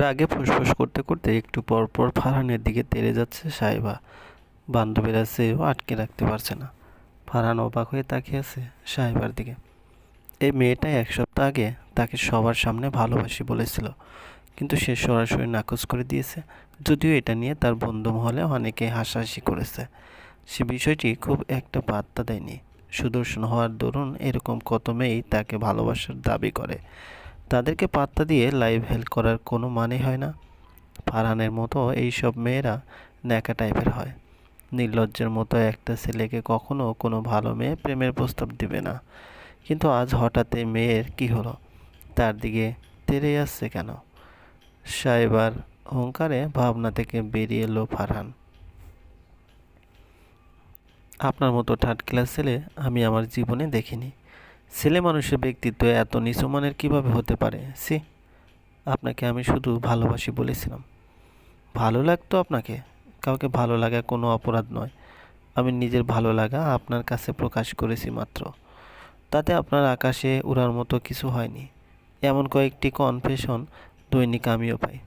রাগে ফুসফুস করতে করতে একটু পর পর ফারহানের দিকে তেড়ে যাচ্ছে সাহেবা বান্ধবীরা সেও আটকে রাখতে পারছে না। ফারহান অবাক হয়ে তাকিয়ে আছে সাহেবার দিকে। এই মেয়েটা এক সপ্তাহ আগে তাকে সবার সামনে ভালোবাসি বলেছিল, কিন্তু সে সরাসরি নাকচ করে দিয়েছে। যদিও এটা নিয়ে তার বন্ধু মহলে অনেকে হাসাহাসি করেছে। সে বিষয়টি খুব একটা পাত্তা দেয়নি। সুদর্শন হওয়ার দরুন এরকম কত মেয়েই তাকে ভালোবাসার দাবি করে। তাদেরকে পাত্তা দিয়ে লাইভ হেল্প করার কোনো মানে হয় না। ফারহানের মতো এইসব মেয়েরা ন্যাকা টাইপের হয়। নির্লজ্জের মতো একটা ছেলেকে কখনো কোনো ভালো মেয়ে প্রেমের প্রস্তাব দিবে না। কিন্তু আজ হঠাৎ এই মেয়ের কি হলো? তার দিকে তেড়ে আসছে কেন? সাইবার অহংকারে ভাবনা থেকে বেরিয়ে এলো ফারহান। আপনার মতো থার্ড ক্লাস ছেলে আমি আমার জীবনে দেখিনি। ছেলে মানুষের ব্যক্তিত্ব এত নিচুমানের কীভাবে হতে পারে? সি আপনাকে আমি শুধু ভালোবাসি বলেছিলাম। ভালো লাগতো আপনাকে? কাউকে ভালো লাগা কোনো অপরাধ নয়। আমি নিজের ভালো লাগা আপনার কাছে প্রকাশ করেছি মাত্র। তাতে আপনার আকাশে উড়ার মতো কিছু হয়নি। এমন কয়েকটি কনফেশন দৈনিক আমিও পাই।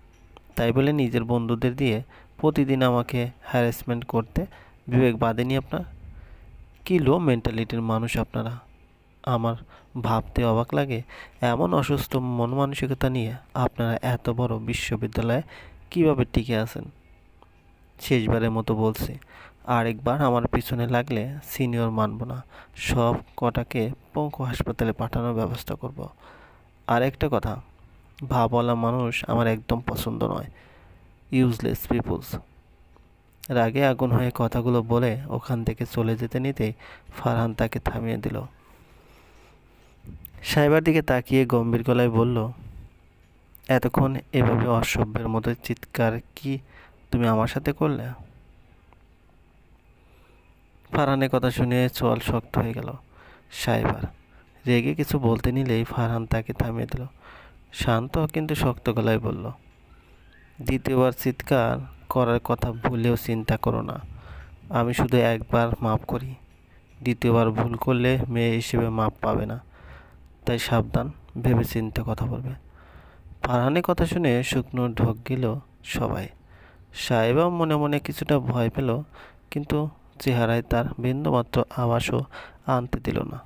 তাই বলে নিজের বন্ধুদের দিয়ে প্রতিদিন আমাকে হ্যারাসমেন্ট করতে বিবেক বাঁধেনি আপনার? কী লো মেন্টালিটির মানুষ আপনারা? আমার ভাবতে অবাক লাগে এমন অসুস্থ মন মানসিকতা নিয়ে আপনারা এত বড় বিশ্ববিদ্যালয়ে কীভাবে টিকে আছেন? শেষবারের মতো বলছি, আরেকবার আমার পিছনে লাগলে সিনিয়র মানব না। সব কটাকে পঙ্কু হাসপাতালে পাঠানোর ব্যবস্থা করব। আর একটা কথা, ভাবওয়ালা মানুষ আমার একদম পছন্দ নয়। ইউজলেস পিপুলস রাগে আগুন হয়ে কথাগুলো বলে ওখান থেকে চলে যেতে নিতেই ফারহান তাকে থামিয়ে দিল। সাহেবার দিকে তাকিয়ে গম্ভীর গলায় বলল, এতক্ষণ এভাবে অসভ্যের মতো চিৎকার কি তুমি আমার সাথে করলে? ফারহানের কথা শুনে চোয়াল শক্ত হয়ে গেল। সাইবার রেগে কিছু বলতে নিলেই ফারহান তাকে থামিয়ে দিল। শান্ত কিন্তু শক্ত গলায় বলল, দ্বিতীয়বার চিৎকার করার কথা ভুলেও চিন্তা করো না। আমি শুধু একবার মাপ করি। দ্বিতীয়বার ভুল করলে মেয়ে হিসেবে মাপ পাবে না। তাই সাবধান ভেবে চিন্তে কথা বলবে। ফারহানের কথা শুনে শুকনো ঢোক গেল সবাই। সাহেবাও মনে মনে কিছুটা ভয় পেল, কিন্তু চেহারায় তার বিন্দুমাত্র আভাসও আনতে দিল না।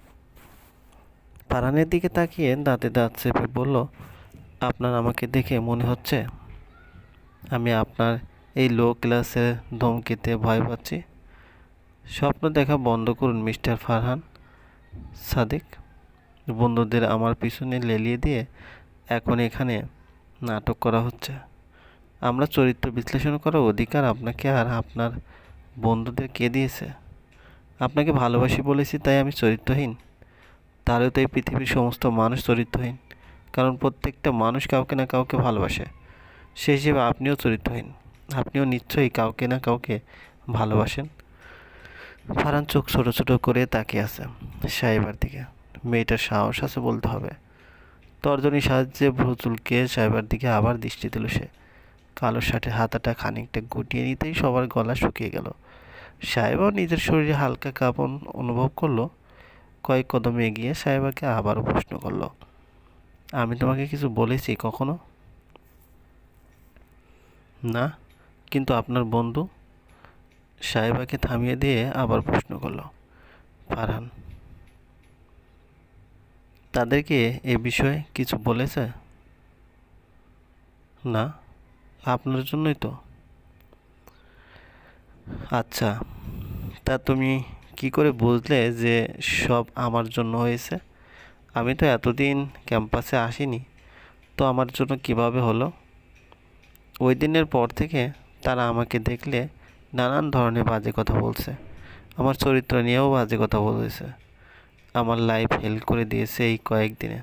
ফারহানের দিকে তাকিয়ে দাঁতে দাঁত চেপে বলল, আপনার আমাকে দেখে মনে হচ্ছে আমি আপনার এই লো ক্লাসের ধমকিতে ভয় পাচ্ছি? স্বপ্ন দেখা বন্ধ করুন মিস্টার ফারহান। সাদিক বন্ধুদের আমার পিছনে লেলিয়ে দিয়ে এখন এখানে নাটক করা হচ্ছে। আমরা চরিত্র বিশ্লেষণ করার অধিকার আপনাকে আর আপনার বন্ধুদের কে দিয়েছে? আপনাকে ভালোবাসি বলেছি, তাই আমি চরিত্রহীন। তাহলে তো এই পৃথিবীর সমস্ত মানুষ চরিত্রহীন, কারণ প্রত্যেকটা মানুষ কাউকে না কাউকে ভালোবাসে। সেই হিসেবে আপনিও চরিত্রহীন, আপনিও নিশ্চয়ই কাউকে না কাউকে ভালোবাসেন। ফারান চোখ ছোটো ছোটো করে তাকিয়ে আছে সাহেবার দিকে। মেয়েটার সাহস আছে বলতে হবে। তর্জনী সাহায্যে ভ্রুচুলকে সাহেবার দিকে আবার দৃষ্টি দিল সে। কালো শার্টের হাতাটা খানিকটা গুটিয়ে নিতেই সবার গলা শুকিয়ে গেল। সাহেবাও নিজের শরীরে হালকা কাঁপন অনুভব করল। কয়েক কদম এগিয়ে সাহেবাকে আবারও প্রশ্ন করল, আমি তোমাকে কিছু বলেছি কখনো? না, কিন্তু আপনার বন্ধু? সাহেবাকে থামিয়ে দিয়ে আবার প্রশ্ন করল, ফারহান তাদেরকে এ বিষয়ে কিছু বলেছে? না, আপনার জন্যই তো। আচ্ছা তা তুমি কি করে বুঝলে যে সব আমার জন্য হয়েছে? আমি তো এতদিন ক্যাম্পাসে আসিনি, তো আমার জন্য কীভাবে হলো? ওই দিনের পর থেকে তারা আমাকে দেখলে নানান ধরনের বাজে কথা বলছে। আমার চরিত্র নিয়েও বাজে কথা বলেছে। আমার লাইফ হেল্প করে দিয়েছে এই কয়েকদিনে।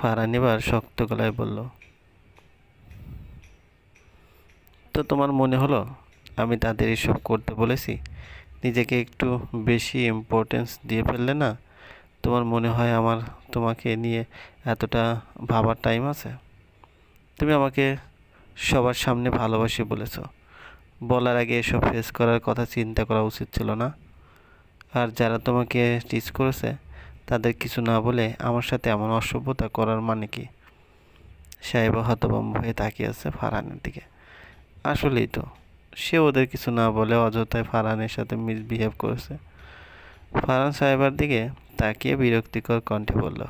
ফারান এবার শক্ত গলায় বলল, তো তোমার মনে হলো আমি তাদের এসব করতে বলেছি? নিজেকে একটু বেশি ইম্পর্টেন্স দিয়ে ফেললে না তোমার মনে হয় আমার, তোমাকে নিয়ে এতটা ভাবার টাইম আছে? তুমি আমাকে সবার সামনে ভালোবাসি বলেছ। বলার আগে এসব ফেস করার কথা চিন্তা করা উচিত ছিল না? আর যারা তোমাকে টিচ করেছে, তাদের কিছু না বলে আমার সাথে এমন অসভ্যতা করার মানে কি? সাহেবা হতভম্ব হয়ে তাকিয়ে আছে ফারহানের দিকে। আসলেই তো, সে ওদের কিছু না বলে অযথায় ফারহানের সাথে মিসবিহেভ করেছে। ফারহান সাহেবার দিকে তাকিয়ে বিরক্তিকর কণ্ঠে বলল,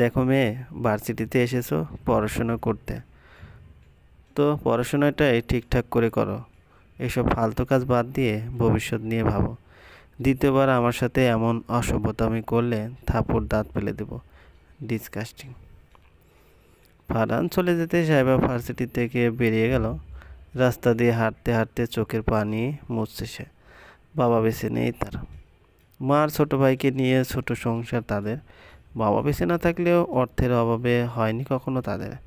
দেখো মেয়ে ভার্সিটিতে এসেছ পড়াশোনা করতে। তো পড়াশোনাটাই ঠিকঠাক করে করো। এসব ফালতু কাজ বাদ দিয়ে ভবিষ্যৎ নিয়ে ভাবো। দ্বিতীয়বার আমার সাথে এমন অসভ্যতামি করলে থাপুর দাঁত ফেলে দেব। ডিসকাস্টিং। ফারান চলে যেতে সাহেবা ভার্সিটি থেকে বেরিয়ে গেল। রাস্তা দিয়ে হাঁটতে হাঁটতে চোখের পানি মুছছে সে। বাবা বেছে নেই তার। মার ছোট ভাইকে নিয়ে ছোট সংসার তাদের। বাবা বেছে না থাকলেও অর্থের অভাবে হয়নি কখনো তাদের।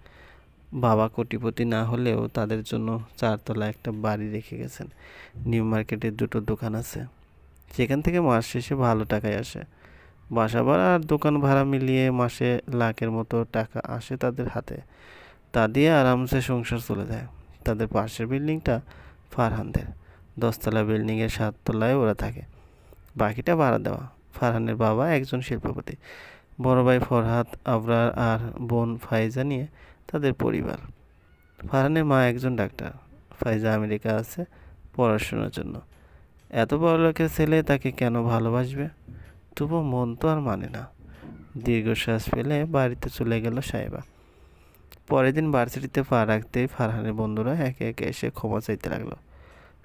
বাবা কোটিপতি না হলেও তাদের জন্য চারতলা একটা বাড়ি রেখে গেছেন। নিউ মার্কেটের দুটো দোকান আছে। সেখান থেকে মাস শেষে ভালো টাকায় আসে। বাসা ভাড়া আর দোকান ভাড়া মিলিয়ে মাসে লাখের মতো টাকা আসে তাদের হাতে। তা দিয়ে আরামসে সংসার চলে যায়। তাদের পাশের বিল্ডিংটা ফারহানদের। দশতলা বিল্ডিংয়ের সাততলায় ওরা থাকে। বাকিটা ভাড়া দেওয়া। ফারহানের বাবা একজন শিল্পপতি। বড় ভাই ফরহাদ, আবরার আর বোন ফাইজা নিয়ে তাদের পরিবার। ফারহানের মা একজন ডাক্তার, ফাইজা আমেরিকা আছে পড়াশোনার জন্য। এত বড় লোকের ছেলে তাকে কেন ভালোবাসবে? তবু মন তো আর মানে না। দীর্ঘশ্বাস ফেলে বাড়িতে চলে গেল সাহেবা। পরের দিন ভার্সিটিতে পা রাখতেই ফারহানের বন্ধুরা একে একে এসে ক্ষমা চাইতে লাগল।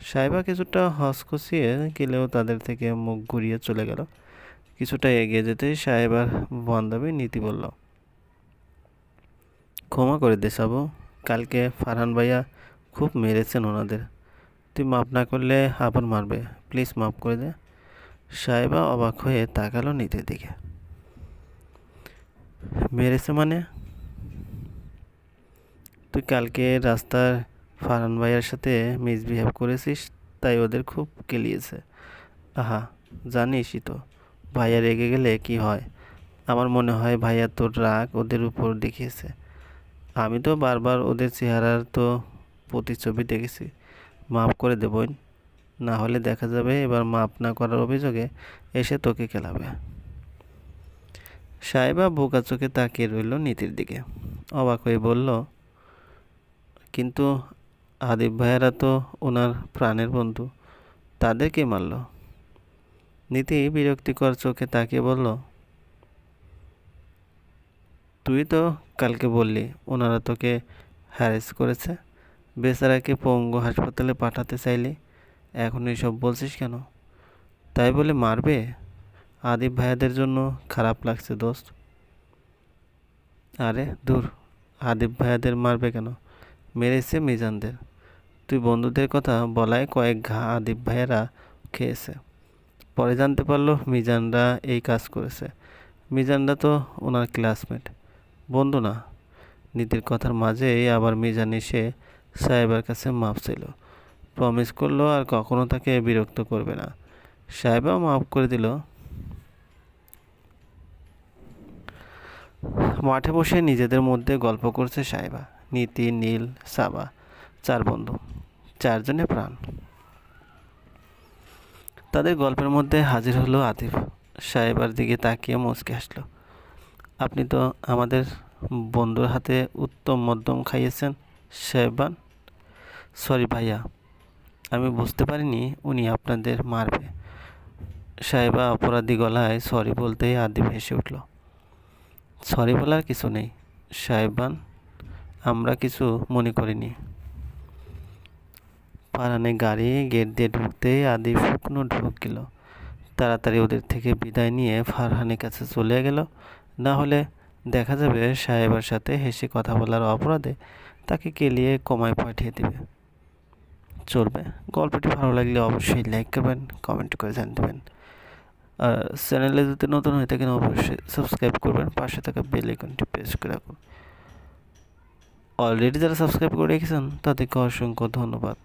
সাহেবা কিছুটা হসকসিয়ে গেলেও তাদের থেকে মুখ ঘুরিয়ে চলে গেল। কিছুটা এগিয়ে যেতেই সাহেবার বান্ধবী নীতি বলল ক্ষমা করে দে সাবু। কালকে ফারহান ভাইয়া খুব মেরেছেন ওনাদের। তুই মাফ না করলে আবার মারবে। প্লিজ মাফ করে দে। সাহেবা অবাক হয়ে তাকালো নীতির দিকে। মেরেছে মানে? তুই কালকে রাস্তার ফারহান ভাইয়ার সাথে মিসবিহেভ করেছিস, তাই ওদের খুব কেলিয়েছে। আহা, জানিসই তো, ভাইয়া রেগে গেলে কি হয়? আমার মনে হয় ভাইয়া তোর রাগ ওদের উপর দেখিয়েছে। আমি তো বারবার ওদের চেহারার তো প্রতিচ্ছবি দেখেছি। মাফ করে দে বোন। না হলে দেখা যাবে এবার মাপ না করার অভিযোগে এসে তোকে খেলাবে। সাহেবা বোকা চোখে তাকিয়ে রইল নীতির দিকে। অবাক হয়ে বলল, কিন্তু আদিব ভাইয়েরা তো ওনার প্রাণের বন্ধু। তাদেরকে মারল? নীতি বিরক্তিকর চোখে তাকিয়ে বলল তুই তো কালকে বললি, ওনারা তোকে হ্যারেস করেছে। বেচারাকে পঙ্গু হাসপাতালে পাঠাতে চাইলি, এখন এসব বলছিস কেন? তাই বলে মারবে? আদিব ভাইয়াদের জন্য খারাপ লাগছে দোস্ত। আরে দূর, আদিব ভাইয়াদের মারবে কেন? মেরেছে মিজানদের। তুই বন্ধুদের কথা বলায় কয়েক ঘা আদিব ভাইয়েরা খেয়েছে। পরে জানতে পারল মিজানরা এই কাজ করেছে। মিজানরা তো ওনার ক্লাসমেট বন্ধু না। নীতির কথার মাঝেই আবার মিজান এসে সাহেবের কাছে মাপ চাইল। প্রমিস করল আর কখনো তাকে বিরক্ত করবে না। সাহেবা মাফ করে দিল। মাঠে বসে নিজেদের মধ্যে গল্প করছে সাহেবা। নীতি, নীল, সাবা, চার বন্ধু, চারজনে প্রাণ। তাদের গল্পের মধ্যে হাজির হলো আতিফ। সাহেবার দিকে তাকিয়ে মুচকে হাসলো। আপনি তো আমাদের বন্ধুর হাতে উত্তম মধ্যম খাইয়েছেন, সাহেবান। সরি ভাইয়া, আমি বুঝতে পারিনি উনি আপনাদের মারবে। সাহেবা অপরাধী গলায় সরি বলতেই আদি ভেসে উঠল। সরি বলার কিছু নেই, সাহেবান, আমরা কিছু মনে করিনি। পারানে গাড়ি গেট দিয়ে ঢুকতেই আদি শুকনো ঢুক গেল। তাড়াতাড়ি ওদের থেকে বিদায় নিয়ে ফারহানের কাছে চলে গেল। না হলে দেখা যাবে সাহেবের সাথে হেসে কথা বলার অপরাধে তাকে কেলিয়ে কমায় পাঠিয়ে দেবে। চলবে। গল্পটি ভালো লাগলে অবশ্যই লাইক করবেন কমেন্ট করে জানবেন। আর চ্যানেলে যদি নতুন হয়ে থাকেন, অবশ্যই সাবস্ক্রাইব করবেন। পাশে থাকা বেল আইকনটি প্রেস করে রাখুন। অলরেডি যারা সাবস্ক্রাইব করে রেখেছেন, তাদেরকে অসংখ্য ধন্যবাদ।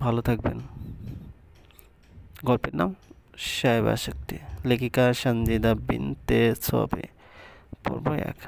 ভালো থাকবেন। গল্পের নাম সাহেবা শক্তি লেখিকা সঞ্জিদা বিনতে সবে পর্ব এক।